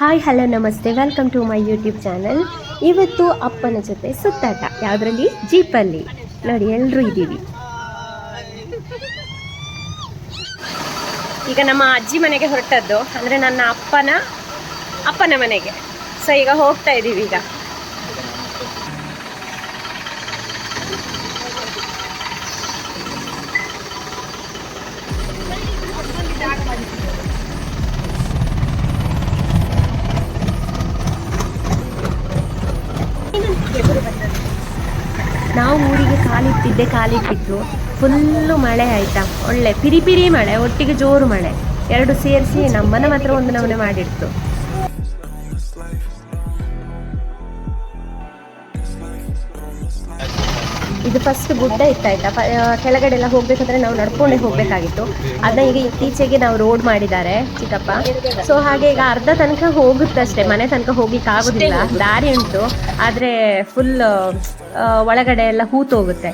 Hi, hello, ನಮಸ್ತೆ. Welcome to my YouTube channel ಇವತ್ತು ಅಪ್ಪನ ಜೊತೆ ಸುತ್ತಾಟ. ಯಾವುದರಲ್ಲಿ? ಜೀಪಲ್ಲಿ ನೋಡಿ ಎಲ್ಲರೂ ಇದ್ದೀವಿ. ಈಗ ನಮ್ಮ ಅಜ್ಜಿ ಮನೆಗೆ ಹೊರಟದ್ದು. ಅಂದರೆ ನನ್ನ ಅಪ್ಪನ ಅಪ್ಪನ ಮನೆಗೆ. ಸೊ ಈಗ ಹೋಗ್ತಾ ಇದ್ದೀವಿ ಈಗ. ಕಾಲಿಟ್ಟಿದ್ದೆ, ಕಾಲಿಟ್ಟಿತ್ತು. ಫುಲ್ಲು ಮಳೆ ಆಯ್ತಾ? ಒಳ್ಳೆ ಪಿರಿ ಪಿರಿ ಮಳೆ, ಒಟ್ಟಿಗೆ ಜೋರು ಮಳೆ. ಎರಡು ಸೇರಿಸಿ ನಮ್ಮನೆ ಮಾತ್ರ ಒಂದು ನಮೂನೆ ಮಾಡಿಡ್ತು. ಇದು ಫಸ್ಟ್ ಗುಡ್ಡ ಇತ್ತಾಯ್ತಾ? ಕೆಳಗಡೆ ಎಲ್ಲ ಹೋಗ್ಬೇಕಂದ್ರೆ ನಾವು ನಡ್ಕೊಂಡೇ ಹೋಗ್ಬೇಕಾಗಿತ್ತು. ಅದನ್ನ ಈಗ ಇತ್ತೀಚೆಗೆ ನಾವು ರೋಡ್ ಮಾಡಿದ್ದಾರೆ ಚಿಕ್ಕಪ್ಪ. ಸೊ ಹಾಗೆ ಈಗ ಅರ್ಧ ತನಕ ಹೋಗುತ್ತಷ್ಟೇ ಮನೆ ತನಕ ಹೋಗ್ಲಿಕ್ಕೆ ಆಗುದಿಲ್ಲ ದಾರಿ ಉಂಟು ಆದ್ರೆ ಫುಲ್ ಒಳಗಡೆ ಎಲ್ಲ ಹೂತು ಹೋಗುತ್ತೆ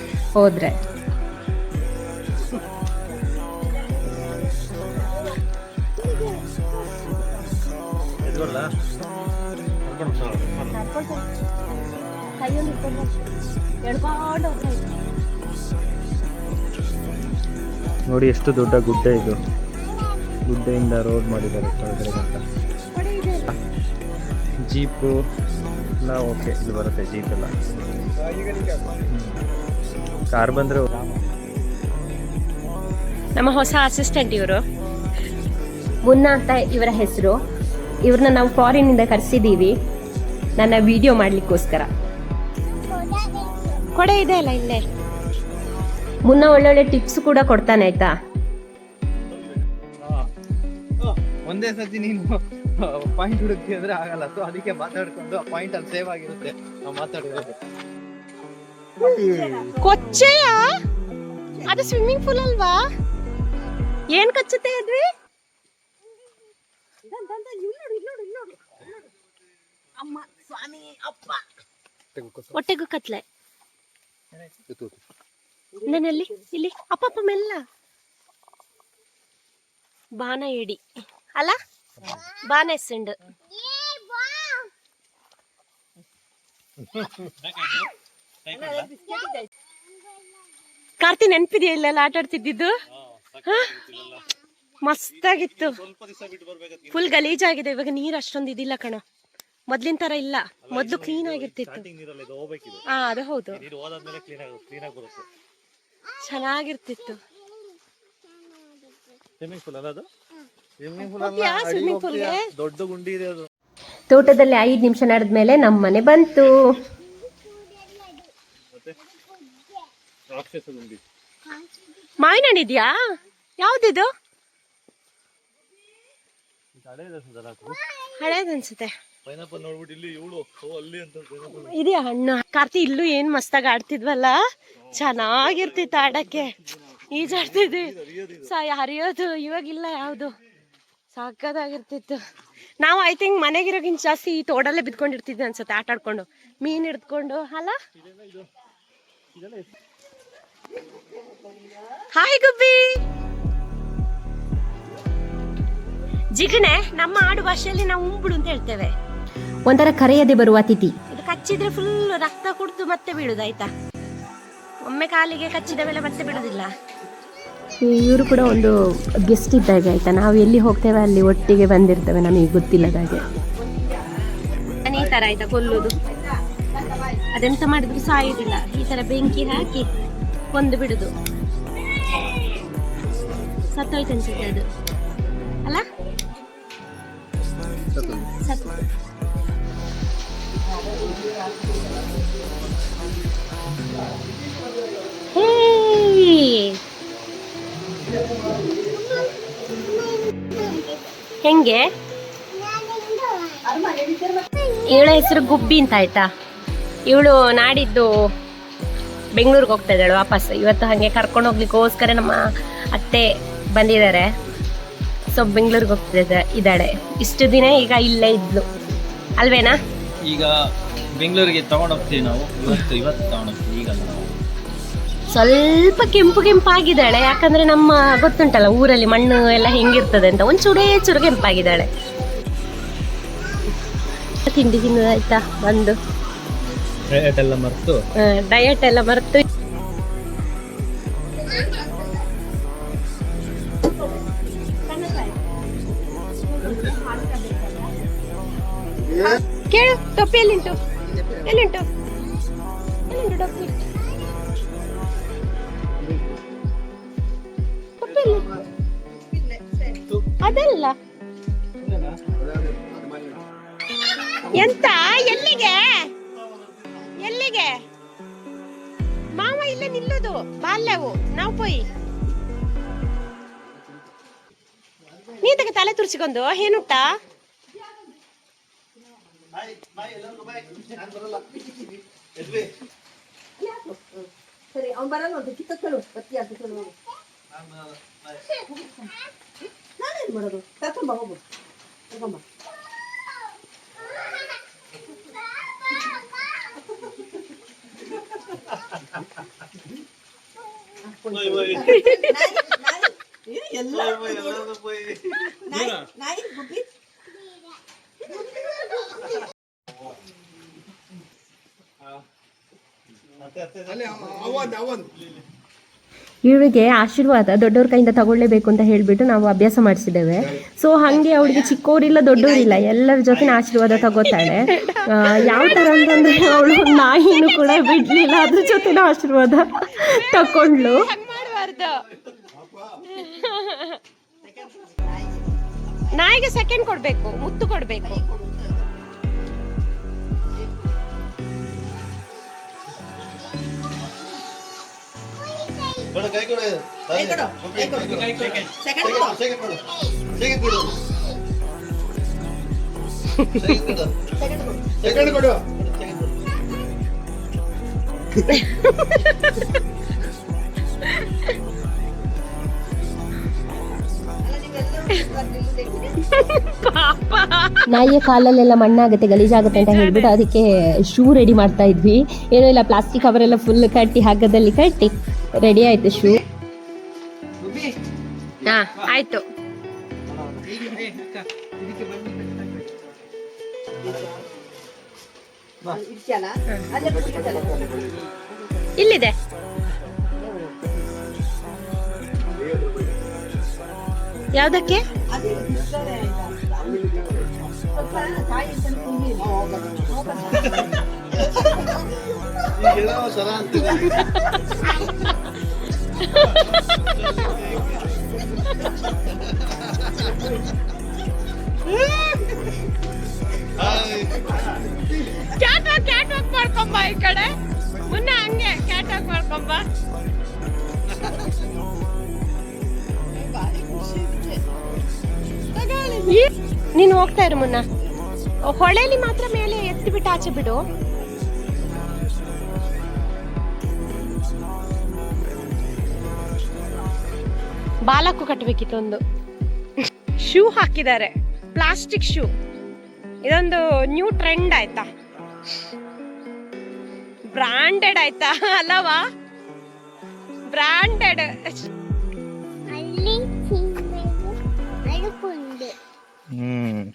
ನೋಡಿ ಎಷ್ಟು ದೊಡ್ಡ ಗುಡ್ಡ ಇದು. ಗುಡ್ಡೆಯಿಂದ ರೋಡ್ ಮಾಡಿದ್ದಾರೆ ಕೆಳಗಡೆ ಅಂತ. ಜೀಪು ಎಲ್ಲ ಓಕೆ ಇಲ್ಲಿ ಬರುತ್ತೆ ಜೀಪ್ ಎಲ್ಲ. ಕಾರ್ ಬಂದರೆ ನಮ್ಮ ಹೊಸ ಅಸಿಸ್ಟೆಂಟ್ ಇವರು. ಮುನ್ನ ಅಂತ ಇವರ ಹೆಸರು. ಇವ್ರನ್ನ ನಾವು ಫಾರಿನಿಂದ ಕರೆಸಿದ್ದೀವಿ ನನ್ನ ವಿಡಿಯೋ ಮಾಡ್ಲಿಕ್ಕೋಸ್ಕರ. ಕೊಡೆ ಇದೆ ಅಲ್ಲ ಇಲ್ಲೇ? ಮುನ್ನ ಒಳ್ಳೊಳ್ಳೆ ಟಿಪ್ಸ್ ಕೂಡ ಕೊಡ್ತಾನೆ ಆಯ್ತಾ? ಒಂದೇ ಸತಿ ನೀನು ಪಾಯಿಂಟ್ ಹುಡುಕ್ತಿ ಅಂದ್ರೆ ಆಗಲ್ಲ. ಸೊ ಅದಕ್ಕೆ ಮಾತಾಡ್ಕೊಂಡು ಆ ಪಾಯಿಂಟ್ ಅಲ್ಲಿ ಸೇವ್ ಆಗಿರುತ್ತೆ. ನಾವು ಮಾತಾಡಿರೋದು. ಕೊಚ್ಚೆಯ? ಅದು ಸ್ವಿಮ್ಮಿಂಗ್ ಪೂಲ್ ಅಲ್ವಾ? ಏನ್ ಕಚ್ಚುತ್ತೆ ಅದ್ವಿ? ಅಮ್ಮ ಸ್ವಾಮಿ ಅಪ್ಪ. ಹೊಟ್ಟೆಗೂ ಕತ್ಲೆ. ಇಲ್ಲಿ? ಅಪ್ಪ ಅಪ್ಪ ಮೆಲ್ಲ ಬಾನ ಎಡಿ ಅಲ್ಲ? ಬಾನ ಎಸ್ಸೆಂಡು ಕಾರ್ತಿ ನೆನ್ಪಿದೆಯಾ ಇಲ್ಲೆಲ್ಲ ಆಟ ಆಡ್ತಿದ್ದಿದ್ದು? ಮಸ್ತಾಗಿತ್ತು. ಫುಲ್ ಗಲೀಜಾಗಿದೆ. ಇವಾಗ ನೀರ್ ಅಷ್ಟೊಂದು ಇದಿಲ್ಲ ಕಣ. ಮೊದ್ಲಿನ ತರ ಇಲ್ಲ. ಮೊದ್ಲು ಕ್ಲೀನ್ ಆಗಿರ್ತಿತ್ತು. ಹಾ ಅದು ಹೌದು. ಚೆನ್ನಾಗಿರ್ತಿತ್ತು? ದೊಡ್ಡ ಗುಂಡಿ ಇದೆ ಅದು. ತೋಟದಲ್ಲಿ ಐದು ನಿಮಿಷ ನಡೆದ್ಮೇಲೆ ನಮ್ಮ ಮನೆ ಬಂತು. ಮಾವಿನ ಇದೆಯಾ? ಯಾವ್ದಿದು? ಹಳೇದನ್ಸುತ್ತೆ ಪೈನಾಪಲ್ ನೋಡ್ಬಿಟ್ಟು ಇಲ್ಲಿ ಇವಳು ಅಲ್ಲಿ ಅಂತ. ಇದೆಯಾ ಹಣ್ಣು ಕಾರ್ತಿ ಇಲ್ಲೂ ಏನ್ ಮಸ್ತಾಗಿ ಆಡ್ತಿದ್ವಲ್ಲ? ಚೆನ್ನಾಗಿರ್ತಿತ್ತು ಆಡಕ್ಕೆ. ಈಜಾಡ್ತಿದ್ವಿ. ಸ ಹರಿಯೋದು ಇವಾಗಿಲ್ಲ ಯಾವುದು. ಸಾಕದಾಗಿರ್ತಿತ್ತು. ನಾವು ಐ ಥಿಂಕ್ ಮನೆಗಿರೋಗಿನ್ ಜಾಸ್ತಿ ಈ ತೋಡಲ್ಲೇ ಬಿದ್ಕೊಂಡಿರ್ತಿದ್ವಿ ಅನ್ಸುತ್ತೆ, ಆಟ ಆಡ್ಕೊಂಡು. ಮೀನ್ ಹಿಡ್ಕೊಂಡು, ಅಲ್ಲ? ಹಾಯ್ ಗುಬ್ಬಿ! ಜಿಗಣೆ, ನಮ್ಮ ಆಡು ಭಾಷೆಯಲ್ಲಿ ನಾವು ಉಂಬುಡು ಅಂತ ಹೇಳ್ತೇವೆ. ಒಂಥರ ಕರೆಯದೆ ಬರುವ ಅತಿಥಿ. ಇದು ಕಚ್ಚಿದ್ರೆ ಫುಲ್ ರಕ್ತ ಕುಡಿದು ಮತ್ತೆ ಬೀಳುದಾಯ್ತಾ ಒಮ್ಮೆ ಕಾಲಿಗೆ ಕಚ್ಚಿದ ಮೇಲೆ ಮತ್ತೆ ಬಿಡುದಿಲ್ಲ ಇವರು ಕೂಡ ಒಂದು ಗೆಸ್ಟ್ ಇದ್ದಾಗ ಆಯ್ತಾ? ನಾವು ಎಲ್ಲಿ ಹೋಗ್ತೇವೆ ಅಲ್ಲಿ ಒಟ್ಟಿಗೆ ಬಂದಿರ್ತೇವೆ ನಮಗೆ ಗೊತ್ತಿಲ್ಲದ ಹಾಗೆ. ಈ ತರ ಆಯ್ತಾ ಕೊಲ್ಲುದು? ಅದೆಂತ ಮಾಡಿದ್ರು ಸಾಯುದಿಲ್ಲ. ಈ ತರ ಬೆಂಕಿ ಹಾಕಿ ಕೊಂದು ಬಿಡುದು. ಸತ್ತೋಯ್ತು ಅನ್ಸುತ್ತೆ ಅದು. ಅಲ್ಲ? ಸತ್ತು ಹೆಂಗೆ? ಇವಳ ಹೆಸರು ಗುಬ್ಬಿ ಅಂತ ಆಯ್ತಾ? ಇವಳು ನಾಡಿದ್ದು ಬೆಂಗಳೂರಿಗೆ ಹೋಗ್ತಾ ಇದ್ದಾಳೆ ವಾಪಸ್. ಇವತ್ತು ಹಾಗೆ ಕರ್ಕೊಂಡು ಹೋಗ್ಲಿಕ್ಕೋಸ್ಕರ ನಮ್ಮ ಅತ್ತೆ ಬಂದಿದ್ದಾರೆ. ಸೊ ಬೆಂಗಳೂರಿಗೆ ಹೋಗ್ತಾ ಇದ್ದಾಳೆ. ಇಷ್ಟು ದಿನ ಈಗ ಇಲ್ಲೇ ಇದ್ಲು. ಅಲ್ವೇನಾ? ಈಗ ಬೆಂಗಳೂರಿಗೆ ತಗೊಂಡೋಗ್ತೀವಿ ನಾವು. ಇವತ್ತು ಇವತ್ತು ತಗೊಂಡೋಗ್ತೀವಿ. ಸ್ವಲ್ಪ ಕೆಂಪು ಕೆಂಪಾಗಿದ್ದಾಳೆ. ಯಾಕಂದ್ರೆ ನಮ್ಮ ಗೊತ್ತುಂಟಲ್ಲ ಊರಲ್ಲಿ ಮಣ್ಣು ಎಲ್ಲ ಹೆಂಗಿರ್ತದೆ ಅಂತ. ಒಂದ್ ಚೂರೇ ಚೂರು ಕೆಂಪಾಗಿದ್ದಾಳೆ. ತಿಂಡಿ ತಿನ್ನೋದಾಯ್ತಾ ಬಂದು? ಎಲ್ಲ ಮರೆತು? ಡಯಟ್ ಎಲ್ಲ ಮರೆತು. ಅದಲ್ಲ ಎಂತ? ಎಲ್ಲಿಗೆ? ಎಲ್ಲಿಗೆ? ಮಾವ ಇಲ್ಲ ನಿಲ್ಲೋದು. ಬಾಲ್ಯವು. ನಾವು ಪೋಯಿ. ನೀತಕ್ಕೆ ತಲೆ ತುರ್ಸಿಕೊಂಡು ಏನುಟ್ಟ ಸರಿ ಅವ್ನು ಬರಲ್ಲ ಕಿತ್ತ ಕಿತ್ತಕ್ಕಳು ಬತ್ತಿ ಕೇಳು ನಾನೇನು ಮಾಡೋದು? ಕರ್ಕೊಂಬ ಹೋಗು ಕರ್ಕೊಂಬ ಎಲ್ಲ ನಾಯಿ ನಾಯಿ ಗುಬ್ಬಿ. ಇವಳಿಗೆ ಆಶೀರ್ವಾದ ದೊಡ್ಡವ್ರ ಕೈಯಿಂದ ತಗೊಳ್ಳೇಬೇಕು ಅಂತ ಹೇಳಿಬಿಟ್ಟು ನಾವು ಅಭ್ಯಾಸ ಮಾಡಿಸಿದ್ದೇವೆ. ಸೊ ಹಂಗೆ ಅವಳಿಗೆ ಚಿಕ್ಕವರಿಲ್ಲ ದೊಡ್ಡವರಿಲ್ಲ ಎಲ್ಲರ ಜೊತೆ ಆಶೀರ್ವಾದ ತಗೋತಾಳೆ. ಯಾವ ಥರ ಅಂತಂದ್ರೆ ಅವಳು ನಾಯಿನೂ ಕೂಡ ಬಿಡ್ಲಿಲ್ಲ, ಅದ್ರ ಜೊತೆ ಆಶೀರ್ವಾದ ತಕೊಂಡ್ಲು ನಾಯಿಗೆ ಸೆಕೆಂಡ್ ಕೊಡ್ಬೇಕು, ಮುತ್ತು ಕೊಡ್ಬೇಕು. ಕೊಡು ಕೈ ಕೊಡು. ಕೈ ಕೊಡು, ಕೈ ಕೊಡು. ಸೆಕೆಂಡ್ ಕೊಡು. ಸೆಕೆಂಡ್ ಕೊಡು ಸೆಕೆಂಡ್ ಕೊಡು. ಸೆಕೆಂಡ್ ಕೊಡು. ಸೆಕೆಂಡ್ ಕೊಡು. ಸೆಕೆಂಡ್ ಕೊಡು. ಸೆಕೆಂಡ್ ಕೊಡು. ಅಲ್ಲ, ನೀವೆಲ್ಲರೂ ಬರ್ಲಿಲ್ಲ ತೆಗೀರಿ. ನಾಯಿಯ ಕಾಲಲ್ಲೆಲ್ಲ ಮಣ್ಣಾಗುತ್ತೆ ಗಲೀಜಾಗುತ್ತೆ ಅಂತ ಹೇಳ್ಬಿಟ್ಟು ಅದಕ್ಕೆ ಶೂ ರೆಡಿ ಮಾಡ್ತಾ ಇದ್ವಿ. ಏನೋ ಇಲ್ಲ ಪ್ಲಾಸ್ಟಿಕ್ ಕವರೆಲ್ಲ ಫುಲ್ ಕಟ್ಟಿ ಹಗ್ಗದಲ್ಲಿ ಕಟ್ಟಿ. ರೆಡಿ ಆಯ್ತು ಶೂ. ಹಾ ಆಯ್ತು. ಇಲ್ಲಿದೆ. ಯಾವ್ದಕ್ಕೆ? ಕ್ಯಾಟ್ ಕ್ಯಾಟ್ ವಾಕ್ ಮಾಡ್ಕೊಂಬ ಈ ಕಡೆ. ಮುನ್ನ ಹಂಗೆ ಕ್ಯಾಟ್ ವಾಕ್ ಮಾಡ್ಕೊಂಬ ನೀನು ಹೋಗ್ತಾ ಇರು ಮುನ್ನ. ಹೊಳೆಲಿ ಮಾತ್ರ ಮೇಲೆ ಎತ್ತಿ ಬಿಟ್ಟು ಆಚೆ ಬಿಡು. ಬಾಲಕ್ಕೂ ಕಟ್ಟಬೇಕಿತ್ತು ಒಂದು. ಶೂ ಹಾಕಿದ್ದಾರೆ. Plastic shoe. ಇದೊಂದು ನ್ಯೂ ಟ್ರೆಂಡ್ ಆಯ್ತಾ? ಬ್ರಾಂಡೆಡ್ ಆಯ್ತಾ? ಅಲ್ಲವಾ? ಬ್ರಾಂಡೆಡ್. ಹ್ಮ್.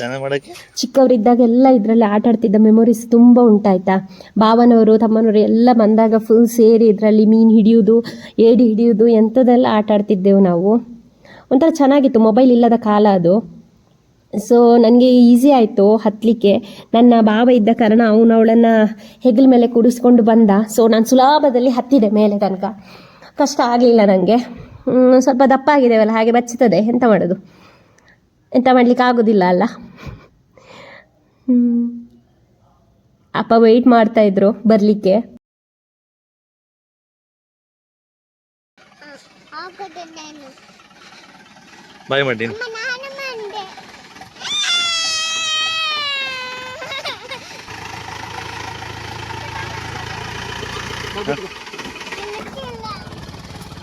ಕುಂಡೆ ಎಲ್ಲ ಇದರಲ್ಲಿ ಆಟ ಆಡ್ತಿದ್ದ ಮೆಮೊರೀಸ್ ತುಂಬ ಉಂಟಾಯ್ತಾ? ಭಾವನವರು, ತಮ್ಮನವರು ಎಲ್ಲ ಬಂದಾಗ ಫುಲ್ ಸೇರಿ ಇದರಲ್ಲಿ ಮೀನು ಹಿಡಿಯೋದು ಏಡಿ ಹಿಡಿಯೋದು ಎಂಥದ್ದೆಲ್ಲ ಆಟ ಆಡ್ತಿದ್ದೆವು ನಾವು. ಒಂಥರ ಚೆನ್ನಾಗಿತ್ತು ಮೊಬೈಲ್ ಇಲ್ಲದ ಕಾಲ ಅದು. ಸೊ ನನಗೆ ಈಸಿ ಆಯಿತು ಹತ್ತಲಿಕ್ಕೆ ನನ್ನ ಭಾವ ಇದ್ದ ಕಾರಣ ಅವನು ಅವಳನ್ನು ಹೆಗಲ ಮೇಲೆ ಕೂಡಿಸ್ಕೊಂಡು ಬಂದ. ಸೊ ನಾನು ಸುಲಭದಲ್ಲಿ ಹತ್ತಿದೆ ಮೇಲೆ ತನಕ. ಕಷ್ಟ ಆಗಲಿಲ್ಲ ನನಗೆ ಸ್ವಲ್ಪ ದಪ್ಪ ಆಗಿದೆವಲ್ಲ ಹಾಗೆ ಬಚ್ಚುತ್ತದೆ. ಎಂತ ಮಾಡೋದು? ಎಂತ ಮಾಡ್ಲಿಕ್ಕೆ ಆಗೋದಿಲ್ಲ ಅಲ್ಲ. ಹ್ಮ್. ಅಪ್ಪ ವೆಯ್ಟ್ ಮಾಡ್ತಾ ಇದ್ರು ಬರ್ಲಿಕ್ಕೆ. ಬಾಯ್ ಮಾಡಿ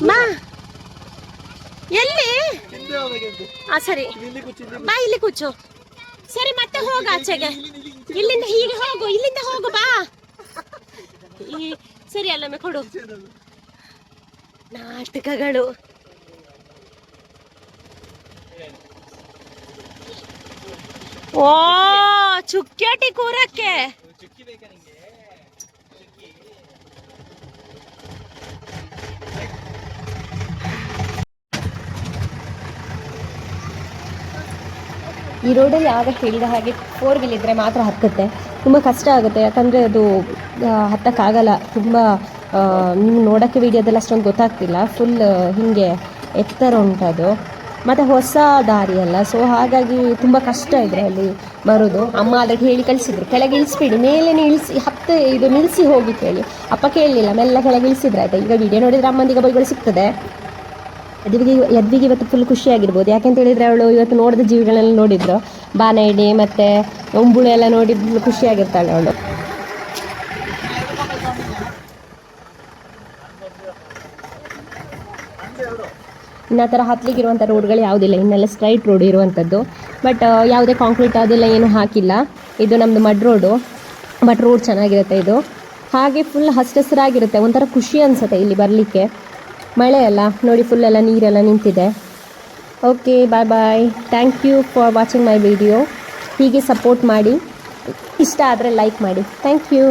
ಮಾ. ಆ ಸರಿ. ಬಾ ಇಲ್ಲಿ ಕೂಚು. ಸರಿ ಮತ್ತೆ ಹೋಗ ಆಚೆಗೆ. ಇಲ್ಲಿಂದ ಹೀಗೆ ಹೋಗು ಇಲ್ಲಿಂದ ಹೋಗು ಬಾ. ಈ ಸರಿ ಅಲ್ಲೊಮ್ಮೆ ಕೊಡು. ನಾಟಕಗಳು. ಓ ಚುಕ್ಕ್ಯಾಟಿ ಕೂರಕ್ಕೆ. ಈ ರೋಡಲ್ಲಿ ಆಗ ಹೇಳಿದ ಹಾಗೆ ಫೋರ್ ವೀಲ್ ಇದ್ದರೆ ಮಾತ್ರ ಹತ್ತುತ್ತೆ ತುಂಬ ಕಷ್ಟ ಆಗುತ್ತೆ. ಯಾಕಂದರೆ ಅದು ಹತ್ತಕ್ಕಾಗಲ್ಲ. ತುಂಬ ನೀವು ನೋಡೋಕ್ಕೆ ವಿಡಿಯೋದಲ್ಲಿ ಅಷ್ಟೊಂದು ಗೊತ್ತಾಗ್ತಿಲ್ಲ. ಫುಲ್ ಹೀಗೆ ಎತ್ತರ ಉಂಟದು. ಮತ್ತು ಹೊಸ ದಾರಿ ಅಲ್ಲ. ಸೊ ಹಾಗಾಗಿ ತುಂಬ ಕಷ್ಟ ಇದೆ ಅಲ್ಲಿ ಬರೋದು. ಅಮ್ಮ ಅದಕ್ಕೆ ಹೇಳಿ ಕಳಿಸಿದ್ರು. ಕೆಳಗೆ ಇಳಿಸ್ಬಿಡಿ. ಮೇಲೆ ಇಳಿಸಿ ಹತ್ತು, ಇದು ನಿಲ್ಲಿಸಿ ಹೋಗಿ ಕೇಳಿ. ಅಪ್ಪ ಕೇಳಲಿಲ್ಲ. ಮೆಲ್ಲ ಕೆಳಗೆ ಇಳಿಸಿದ್ರೆ. ಆಯಿತಾ? ಈಗ ವಿಡಿಯೋ ನೋಡಿದರೆ ಅಮ್ಮಂದಿಗೆ ಬೈಗಳು ಸಿಗ್ತದೆ. ಯದ್ವಿಗೆ ಯದ್ವಿಗೆ ಇವತ್ತು ಫುಲ್ ಖುಷಿಯಾಗಿರ್ಬೋದು ಯಾಕೆಂತ ಹೇಳಿದ್ರೆ ಅವಳು ಇವತ್ತು ನೋಡಿದ ಜೀವಿಗಳನ್ನೆಲ್ಲ ನೋಡಿದ್ರು. ಬಾನೈಡಿ ಮತ್ತು ಉಂಬುಳು ಎಲ್ಲ ನೋಡಿ ಫುಲ್ ಖುಷಿಯಾಗಿರ್ತಾಳೆ ಅವಳು. ಇನ್ನು ಆ ಥರ ಹತ್ಲಿಕ್ಕಿರುವಂಥ ರೋಡ್ಗಳು ಯಾವುದಿಲ್ಲ ಇನ್ನೆಲ್ಲ ಸ್ಟ್ರೈಟ್ ರೋಡ್ ಇರುವಂಥದ್ದು. ಬಟ್ ಯಾವುದೇ ಕಾಂಕ್ರೀಟ್ ಅದೆಲ್ಲ ಏನು ಹಾಕಿಲ್ಲ. ಇದು ನಮ್ಮದು ಮಡ್ ರೋಡು ಬಟ್ ರೋಡ್ ಚೆನ್ನಾಗಿರುತ್ತೆ ಇದು. ಹಾಗೆ ಫುಲ್ ಹಸಿರಾಗಿರುತ್ತೆ ಒಂಥರ ಖುಷಿ ಅನಿಸುತ್ತೆ ಇಲ್ಲಿ ಬರಲಿಕ್ಕೆ. ಮಳೆ ಅಲ್ಲ. ನೋಡಿ ಫುಲ್ ಎಲ್ಲ ನೀರೆಲ್ಲ ನಿಂತಿದೆ. Okay bye bye thank you for watching my video ಹೀಗೆ ಸಪೋರ್ಟ್ ಮಾಡಿ. ಇಷ್ಟ ಆದರೆ ಲೈಕ್ ಮಾಡಿ. Thank you